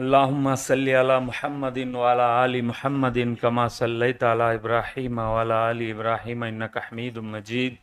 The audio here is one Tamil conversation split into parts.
اللهم صل على محمد وعلى آل محمد كما صليت على إبراهيم وعلى آل إبراهيم إنك حميد مجيد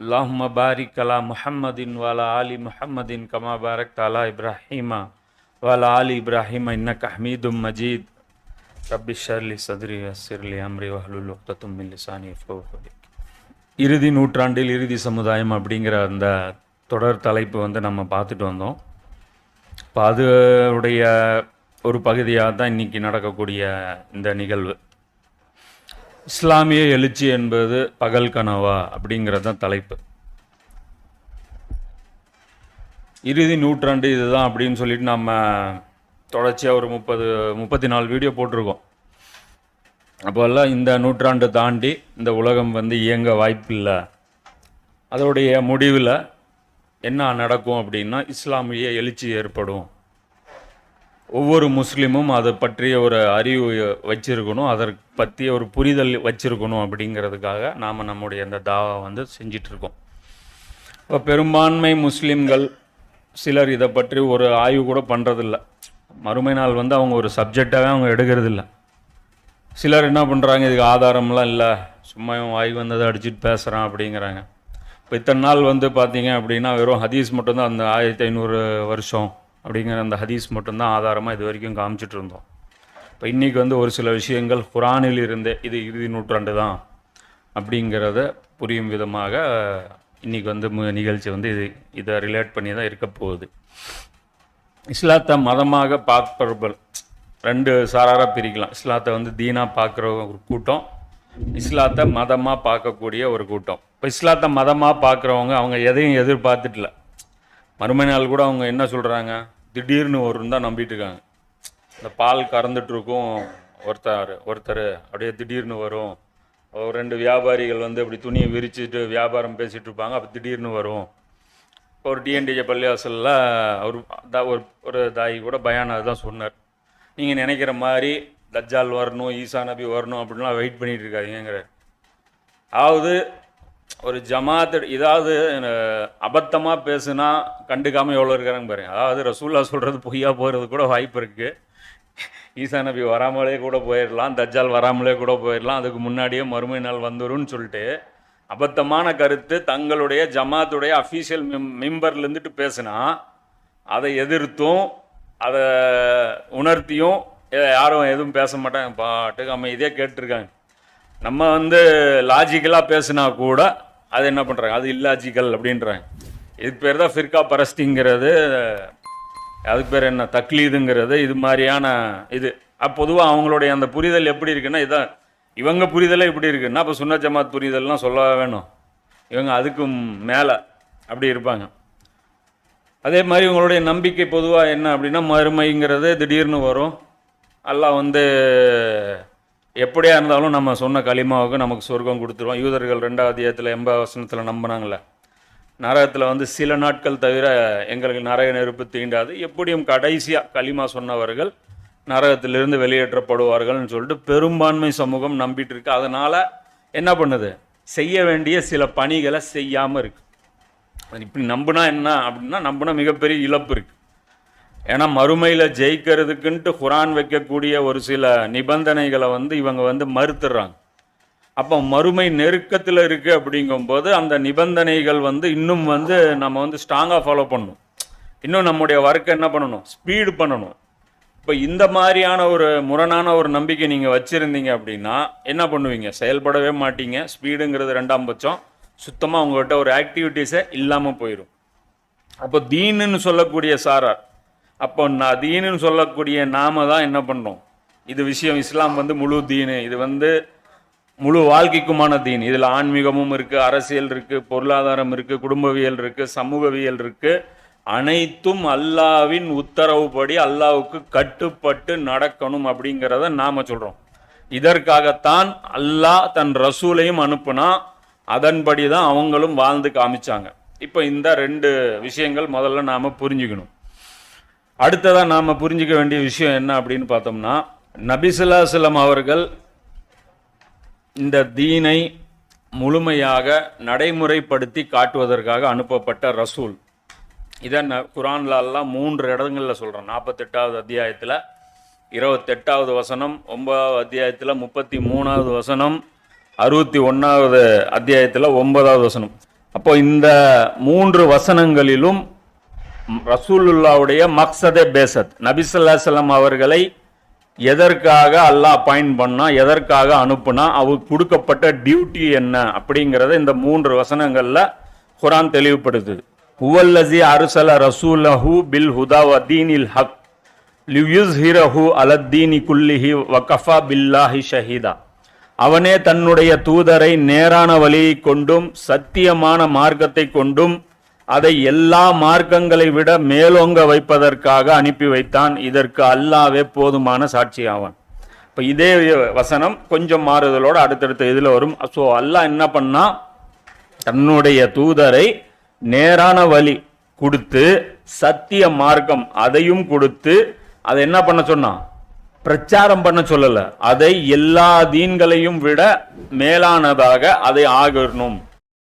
اللهم بارك على محمد وعلى آل محمد كما باركت على إبراهيم وعلى آل إبراهيم إنك حميد مجيد رب اشرح لي صدري ويسر لي أمري واحلل عقدة من لساني يفقهوا قولي இறுதி நூற்றாண்டில் இறுதி சமுதாயம் அப்படிங்கிற அந்த தொடர் தலைப்பு வந்து நம்ம பார்த்துட்டு வந்தோம் இப்போ அதோடைய ஒரு பகுதியாக தான் இன்னைக்கு நடக்கக்கூடிய இந்த நிகழ்வு. இஸ்லாமிய எழுச்சி என்பது பகல் கனவா அப்படிங்கிறது தான் தலைப்பு. இறுதி நூற்றாண்டு இதுதான் அப்படின்னு சொல்லிட்டு நம்ம தொடர்ச்சியாக ஒரு முப்பது முப்பத்தி நாலு வீடியோ போட்டிருக்கோம். அப்போல்லாம் இந்த நூற்றாண்டு தாண்டி இந்த உலகம் வந்து இயங்க வாய்ப்பில்லை. அதோடைய முடிவில் என்ன நடக்கும் அப்படின்னா இஸ்லாமிய எழுச்சி ஏற்படும். ஒவ்வொரு முஸ்லீமும் அதை பற்றிய ஒரு அறிவு வச்சிருக்கணும் அதற்கு பற்றிய ஒரு புரிதல் வச்சிருக்கணும் அப்படிங்கிறதுக்காக நாம் நம்முடைய அந்த தாவா வந்து செஞ்சிட்ருக்கோம். இப்போ பெரும்பான்மை முஸ்லீம்கள் சிலர் இதை பற்றி ஒரு ஆய்வு கூட பண்ணுறதில்ல மறுமை நாள் வந்து அவங்க ஒரு சப்ஜெக்டாகவே அவங்க எடுக்கிறதில்ல. சிலர் என்ன பண்ணுறாங்க இதுக்கு ஆதாரம்லாம் இல்லை சும்மா வாய் வந்ததை அடிச்சுட்டு பேசுகிறான் அப்படிங்கிறாங்க. இப்போ இத்தனை நாள் வந்து பார்த்தீங்க அப்படின்னா வெறும் ஹதீஸ் மட்டும்தான் அந்த ஆயிரத்தி ஐநூறு வருஷம் அப்படிங்கிற அந்த ஹதீஸ் மட்டும்தான் ஆதாரமாக இது வரைக்கும் காமிச்சிட்டு இருந்தோம். இப்போ இன்றைக்கி வந்து ஒரு சில விஷயங்கள் குரானில் இருந்தே இது இறுதி நூற்றாண்டு தான் அப்படிங்கிறத புரியும் விதமாக இன்றைக்கி வந்து மு- நிகழ்ச்சி வந்து இது இதை ரிலேட் பண்ணி தான் இருக்க போகுது. இஸ்லாத்தை மதமாக பார்ப்பவர்கள் ரெண்டு சாராராக பிரிக்கலாம். இஸ்லாத்தை வந்து தீனா பார்க்குற ஒரு கூட்டம் இஸ்லாத்தை மதமாக பார்க்கக்கூடிய ஒரு கூட்டம். இப்போ இஸ்லாத்தை மதமாக பார்க்குறவங்க அவங்க எதையும் எதிர்பார்த்துட்டல. மறுமை நாள் கூட அவங்க என்ன சொல்கிறாங்க திடீர்னு ஒரு தான் நம்பிட்டு இருக்காங்க. இந்த பால் கறந்துட்டுருக்கும் ஒருத்தர் ஒருத்தர் அப்படியே திடீர்னு வரும். ஒரு ரெண்டு வியாபாரிகள் வந்து அப்படி துணியை விரிச்சுட்டு வியாபாரம் பேசிகிட்டு இருப்பாங்க. அப்போ திடீர்னு வரும். இப்போ ஒரு டிஎன்டிஜே பள்ளிவாசலில் அவர் தா- ஒரு ஒரு தாய் கூட பயான் அதுதான் சொன்னார். நீங்கள் நினைக்கிற மாதிரி தஜ்ஜால் வரணும் ஈசா நபி வரணும் அப்படின்லாம் வெயிட் பண்ணிகிட்டு இருக்காதிங்கிற அதாவது ஒரு ஜமாத் இதாவது அபத்தமாக பேசுனா கண்டுக்காமல் எவ்வளோ இருக்கிறாங்க பாருங்க. அதாவது ரசூல்லா சொல்கிறது பொய்யா போகிறது கூட வாய்ப்பு இருக்குது ஈசா நபி வராமலே கூட போயிடலாம் தஜ்ஜால் வராமலே கூட போயிடலாம் அதுக்கு முன்னாடியே மறுமை நாள் வந்துரும்னு சொல்லிட்டு அபத்தமான கருத்து தங்களுடைய ஜமாத்துடைய அஃபீஷியல் மெம் மெம்பர்லேருந்துட்டு பேசுனா அதை எதிர்த்தும் அதை உணர்த்தியும் யாரும் எதுவும் பேச மாட்டாங்க. பாட்டுக்கு அமைதியாக கேட்டிருக்காங்க. நம்ம வந்து லாஜிக்கலாக பேசுனா கூட அது என்ன பண்ணுறாங்க அது இல்லாஜிக்கல் அப்படின்றாங்க. இதுக்கு பேர் தான் ஃபிர்கா பரஸ்டிங்கிறது அதுக்கு பேர் என்ன? தக்லீதுங்கிறது. இது மாதிரியான இது. பொதுவாக அவங்களுடைய அந்த புரிதல் எப்படி இருக்குன்னா இதான். இவங்க புரிதலே இப்படி இருக்குன்னா அப்போ சுன்ன ஜமாத் புரிதல்லாம் சொல்ல வேணும்? இவங்க அதுக்கும் மேலே அப்படி இருப்பாங்க. அதே மாதிரி உங்களுடைய நம்பிக்கை பொதுவாக என்ன அப்படின்னா மறுமைங்கிறது திடீர்னு வரும். அல்லாஹ் வந்து எப்படியா இருந்தாலும் நம்ம சொன்ன களிமாவுக்கு நமக்கு சொர்க்கம் கொடுத்துருவோம் யூதர்கள் ரெண்டாவது அத்தியாயத்தில் எண்பது வசனத்தில் நம்பினாங்களே நரகத்தில் வந்து சில நாட்கள் தவிர எங்களுக்கு நரக நெருப்பு தீண்டாது. எப்படியும் கடைசியாக களிமா சொன்னவர்கள் நரகத்திலிருந்து வெளியேற்றப்படுவார்கள்னு சொல்லிட்டு பெரும்பான்மை சமூகம் நம்பிட்டு இருக்கு. அதனால் என்ன பண்ணுது? செய்ய வேண்டிய சில பணிகளை செய்யாமல் இருக்குது இப்படி நம்புனா என்ன? அப்படின்னா நம்புனா மிகப்பெரிய இழப்பு இருக்குது ஏன்னா மறுமையில் ஜெயிக்கிறதுக்குன்ட்டு குரான் வைக்கக்கூடிய ஒரு சில நிபந்தனைகளை வந்து இவங்க வந்து மறுத்துடுறாங்க அப்போ மறுமை நெருக்கத்தில் இருக்குது அப்படிங்கும்போது அந்த நிபந்தனைகள் வந்து இன்னும் வந்து நம்ம வந்து ஸ்ட்ராங்காக ஃபாலோ பண்ணணும். இன்னும் நம்முடைய ஒர்க்கை என்ன பண்ணணும்? ஸ்பீடு பண்ணணும். இப்போ இந்த மாதிரியான ஒரு முரணான ஒரு நம்பிக்கை நீங்கள் வச்சுருந்தீங்க அப்படின்னா என்ன பண்ணுவீங்க? செயல்படவே மாட்டீங்க. ஸ்பீடுங்கிறது ரெண்டாம் பட்சம். சுத்தமாக உங்கள்கிட்ட ஒரு ஆக்டிவிட்டீஸே இல்லாமல் போயிடும் அப்போ தீனுன்னு சொல்லக்கூடிய சாரார் அப்போ நான் தீனுன்னு சொல்லக்கூடிய நாம தான் என்ன பண்ணுறோம் இது விஷயம் இஸ்லாம் வந்து முழு தீனு. இது வந்து முழு வாழ்க்கைக்குமான தீன். இதில் ஆன்மீகமும் இருக்குது அரசியல் இருக்குது பொருளாதாரம் இருக்குது குடும்பவியல் இருக்குது சமூகவியல் இருக்குது அனைத்தும் அல்லாவின் உத்தரவுப்படி அல்லாவுக்கு கட்டுப்பட்டு நடக்கணும் அப்படிங்கிறத நாம் சொல்கிறோம் இதற்காகத்தான் அல்லாஹ் தன் ரசூலையும் அனுப்புனா அதன்படி தான் அவங்களும் வாழ்ந்து காமிச்சாங்க. இப்போ இந்த ரெண்டு விஷயங்கள் முதல்ல நாம் புரிஞ்சுக்கணும். அடுத்ததாக நாம் புரிஞ்சிக்க வேண்டிய விஷயம் என்ன அப்படின்னு பார்த்தோம்னா நபிசுல்லாசலம் அவர்கள் இந்த தீனை முழுமையாக நடைமுறைப்படுத்தி காட்டுவதற்காக அனுப்பப்பட்ட ரசூல். இதை ந குரான்லாம் மூன்று இடங்களில் சொல்கிறோம் நாற்பத்தெட்டாவது அத்தியாயத்தில் இருபத்தெட்டாவது வசனம் ஒன்பதாவது அத்தியாயத்தில் முப்பத்தி மூணாவது வசனம் அறுபத்தி ஒன்றாவது அத்தியாயத்தில் ஒன்பதாவது வசனம். அப்போ இந்த மூன்று வசனங்களிலும் ரசூலுல்லாவுடைய மக்சதே பேசத். நபிசல்லாசலம் அவர்களை எதற்காக அல்லாஹ் அப்பாயிண்ட் பண்ணா எதற்காக அனுப்புனா அவருக்கு கொடுக்கப்பட்ட டியூட்டி என்ன அப்படிங்கிறத இந்த மூன்று வசனங்களில் குரான் தெளிவுபடுத்துது. ஹுவல்லசி அருசல ரசூலஹு பில் ஹுதா வதீனில் ஹக் லியுஸ்ஹிரஹு அலத்தீனி குல்லிஹி வகஃபா பில்லாஹி ஷஹீதா. அவனே தன்னுடைய தூதரை நேரான வழியை கொண்டும் சத்தியமான மார்க்கத்தை கொண்டும் அதை எல்லா மார்க்கங்களை விட மேலோங்க வைப்பதற்காக அனுப்பி வைத்தான். இதற்கு அல்லாவே போதுமான சாட்சி ஆவான் இப்போ இதே வசனம் கொஞ்சம் மாறுதலோடு அடுத்தடுத்த இதில் வரும். ஸோ அல்லாஹ் என்ன பண்ணா? தன்னுடைய தூதரை நேரான வழி கொடுத்து சத்திய மார்க்கம் அதையும் கொடுத்து அதை என்ன பண்ண சொன்னான் பிரச்சாரம் பண்ண சொல்லலை. அதை எல்லா தீன்களையும் விட மேலானதாக அதை ஆகணும்.